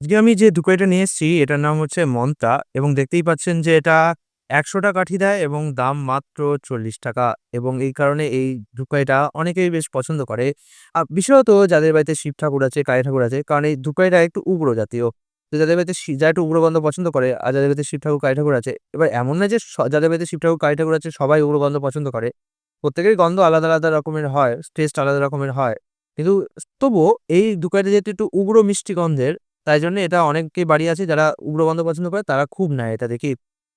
আজকে আমি যে ধূপকাঠিটা নিয়ে এসেছি, এটার নাম হচ্ছে মন্তা এবং দেখতেই পাচ্ছেন যে এটা একশোটা কাঠি দেয় এবং দাম মাত্র চল্লিশ টাকা এবং এই কারণে এই ধূপকাঠিটা অনেকেই বেশ পছন্দ করে। আর বিশেষত যাদের বাড়িতে শিব ঠাকুর আছে, কালী ঠাকুর আছে, কারণ এই ধূপকাঠিটা একটু উগ্র জাতীয়। তো যাদের বাড়িতে যারা একটু উগ্রগন্ধ পছন্দ করে আর যাদের বাড়িতে শিব ঠাকুর, কালী ঠাকুর আছে, এবার এমন না যে যাদের বাড়িতে শিব ঠাকুর, কালী ঠাকুর আছে, সবাই উগ্রগন্ধ পছন্দ করে। প্রত্যেকের গন্ধ আলাদা আলাদা রকমের হয় টেস্ট আলাদা রকমের হয়। কিন্তু তবুও এই ধূপকাঠিটা যেহেতু একটু উগ্র মিষ্টি গন্ধের তাই জন্য এটা অনেকেই বাড়ি আছে যারা উগ্র গন্ধ পছন্দ করে তারা খুব নেয় এটা দেখি।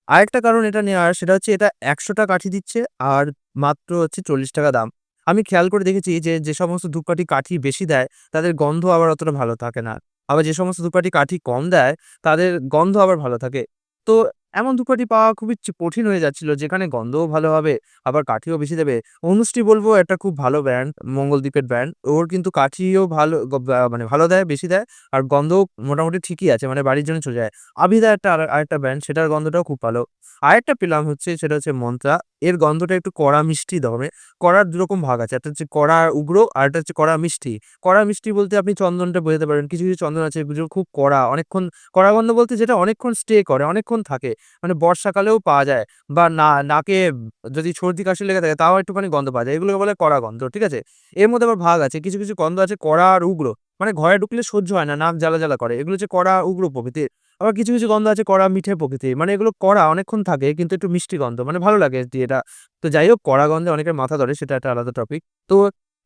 আরেকটা কারণ এটা নেওয়ার সেটা হচ্ছে এটা একশোটা কাঠি দিচ্ছে আর মাত্র হচ্ছে চল্লিশ টাকা দাম। আমি খেয়াল করে দেখেছি যে যে সমস্ত ধূপকাঠি কাঠি বেশি দেয় তাদের গন্ধ আবার অতটা ভালো থাকে না। আবার যে সমস্ত ধূপকাঠি কাঠি কম দেয় তাদের গন্ধ আবার ভালো থাকে। তো এমন ধূপকাঠি পাওয়া খুবই কঠিন হয়ে যাচ্ছিল, যেখানে গন্ধও ভালো হবে, আবার কাঠিও বেশি দেবে। অনুষ্ঠি বলব, একটা খুব ভালো ব্র্যান্ড, মঙ্গলদ্বীপের ব্র্যান্ড। ওর কিন্তু কাঠিও ভালো মানে ভালো দেয়, বেশি দেয়, আর গন্ধও মোটামুটি ঠিকই আছে মানে বাড়ির জন্য চলে যায়। আবিদা একটা আর- আরেকটা ব্র্যান্ড, সেটার গন্ধটাও খুব ভালো। আরেকটা পেলাম হচ্ছে, সেটা হচ্ছে মন্ত্রা। এর গন্ধটা একটু কড়া মিষ্টি ধরনের কড়ার দুরকম ভাগ আছে। একটা হচ্ছে কড়া উগ্র আর একটা হচ্ছে কড়া মিষ্টি। কড়া মিষ্টি বলতে আপনি চন্দনটা বোঝাতে পারেন। কিছু কিছু চন্দন আছে খুব কড়া। অনেকক্ষণ কড়া গন্ধ বলতে যেটা অনেকক্ষণ স্টে করে, অনেকক্ষণ থাকে। মানে বর্ষাকালেও পাওয়া যায়। বা না, নাকে যদি সর্দি কাশি লেগে থাকে তাও একটুখানি গন্ধ পাওয়া যায়। এগুলোকে বলে কড়া গন্ধ, ঠিক আছে? এর মধ্যে আবার ভাগ আছে। কিছু কিছু গন্ধ আছে কড়া আর উগ্র। মানে ঘরে ঢুকলে সহ্য হয় না, নাক জ্বালা জ্বালা করে। এগুলো হচ্ছে কড়া উগ্র প্রকৃতির আবার কিছু কিছু গন্ধ আছে কড়া, মিঠে প্রকৃতির মানে এগুলো কড়া অনেকক্ষণ থাকে, কিন্তু একটু মিষ্টি গন্ধ। মানে ভালো লাগে এটা। তো যাই হোক, কড়া গন্ধে অনেকের মাথা ধরে, সেটা একটা আলাদা টপিক তো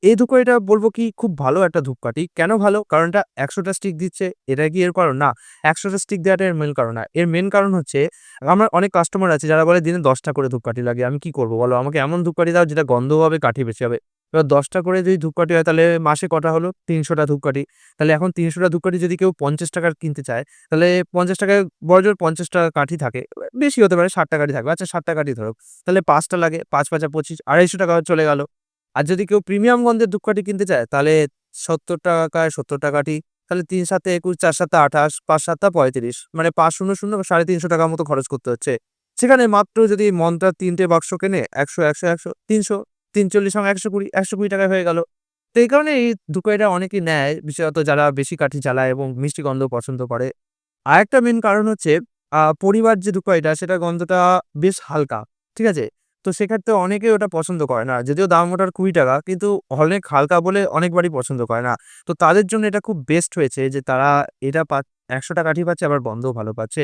এই ধূপকাঠিটা বলব কি, খুব ভালো একটা ধূপকাঠি। কেন ভালো? কারণ এটা একশোটা স্টিক দিচ্ছে, এটা কি এর কারণ? না, একশোটা স্টিক দেওয়াটা এর মেন কারণ। না এর মেন কারণ হচ্ছে, আমার অনেক কাস্টমার আছে, যারা বলে দিনে দশটা করে ধূপকাঠি লাগে। আমি কি করব বলো? আমাকে এমন ধূপকাঠি দাও, যেটা গন্ধ হবে, কাঠি বেশি হবে। এবার দশটা করে যদি ধূপকাঠি হয়, তাহলে মাসে কটা হলো? তিনশোটা ধূপকাঠি। তাহলে এখন তিনশোটা ধূপকাঠি যদি কেউ পঞ্চাশ টাকার কিনতে চায়, তাহলে পঞ্চাশ টাকায় বড়জোর পঞ্চাশ টাকা কাঠি থাকে। বেশি হতে পারে, ষাটটা কাঠি থাকবে। আচ্ছা ষাটটা কাঠি ধরো, তাহলে পাঁচটা লাগে, পাঁচ, পাঁচা পঁচিশ, আড়াইশো টাকা চলে গেল। আর যদি কেউ প্রিমিয়াম গন্ধের ধূপকাঠি কিনতে চায়, তাহলে সত্তর টাকায় সত্তর টাকাটি তাহলে তিন সাতে একুশ, চার সাতে আঠাশ, পাঁচ সাতটা পঁয়ত্রিশ মানে পাঁচ শূন্য শূন্য সাড়ে তিনশো টাকার মতো খরচ করতে হচ্ছে। সেখানে মাত্র যদি মনটা তিনটে বাক্স কেনে, একশো একশো একশো, তিনশো তিনচল্লিশ সঙ্গে একশো কুড়ি একশো কুড়ি টাকায় হয়ে গেল। তো এই কারণে এই ধূপকাঠিটা অনেকেই নেয়, বিশেষত যারা বেশি কাঠি জ্বালায় এবং মিষ্টি গন্ধ পছন্দ করে। আর একটা মেন কারণ হচ্ছে পরিবার যে ধূপকাঠিটা সেটা গন্ধটা বেশ হালকা, ঠিক আছে? তো সেক্ষেত্রে অনেকেই ওটা পছন্দ করে না। যদিও দাম ওটার কুড়ি টাকা, কিন্তু অনেক হালকা বলে অনেকবারই পছন্দ করে না। তো তাদের জন্য এটা খুব বেস্ট হয়েছে যে তারা এটা পা একশোটা কাঠি পাচ্ছে, আবার গন্ধও ভালো পাচ্ছে।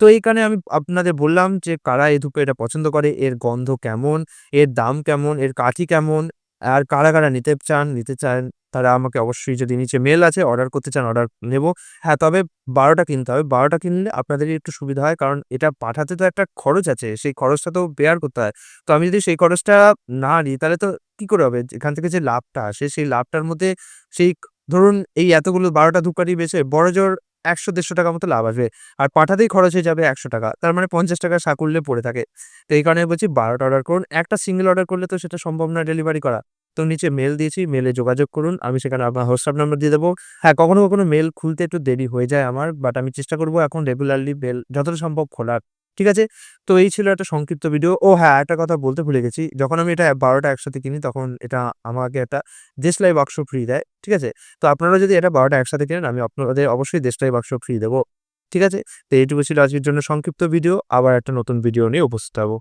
তো এইখানে আমি আপনাদের বললাম যে, কারা এই ধূপে এটা পছন্দ করে, এর গন্ধ কেমন, এর দাম কেমন, এর কাঠি কেমন, আর কারা কারা নিতে চান নিতে চান, তারা আমাকে অবশ্যই যদি নিচে মেল আছে অর্ডার করতে চান অর্ডার নেব। হ্যাঁ তবে বারোটা কিনতে হবে। বারোটা কিনলে আপনাদেরই একটু সুবিধা হয়, কারণ এটা পাঠাতে তো একটা খরচ আছে, সেই খরচটা তো বেয়ার করতে হয়। তো আমি যদি সেই খরচটা না নিই, তাহলে তো কি করে হবে? এখান থেকে যে লাভটা আসে, সেই লাভটার মধ্যে সেই ধরুন এই এতগুলো বারোটা ধূপকাঠি বেছে বড় জোর একশো, দেড়শো টাকা মতো লাভ আসবে। আর পাঠাতেই খরচ হয়ে যাবে একশো টাকা। তার মানে পঞ্চাশ টাকা সাকুল্যে পড়ে থাকে। তো এই কারণে বলছি বারোটা অর্ডার করুন। একটা সিঙ্গেল অর্ডার করলে তো সেটা সম্ভব না ডেলিভারি করা। তো নিচে মেল দিয়েছি মেলে যোগাযোগ করুন। আমি সেখানে আপনার হোয়াটসঅ্যাপ নাম্বার দিয়ে দেবো। হ্যাঁ কখনো কখনো মেল খুলতে একটু দেরি হয়ে যায় আমার বাট আমি চেষ্টা করব এখন রেগুলারলি মেল যতটা সম্ভব খোলার। ঠিক আছে? তো এই ছিল একটা সংক্ষিপ্ত ভিডিও ও হ্যাঁ একটা কথা বলতে ভুলে গেছি। যখন আমি এটা বারোটা একসাথে কিনি, তখন এটা আমাকে একটা দেশলাই বাক্স ফ্রি দেয়, ঠিক আছে? তো আপনারা যদি এটা বারোটা একসাথে কিনেন, আমি আপনাদের অবশ্যই দেশলাই বাক্স ফ্রি দেবো, ঠিক আছে? তো এইটুকু ছিল আজকের জন্য সংক্ষিপ্ত ভিডিও আবার একটা নতুন ভিডিও নিয়ে উপস্থিত হব।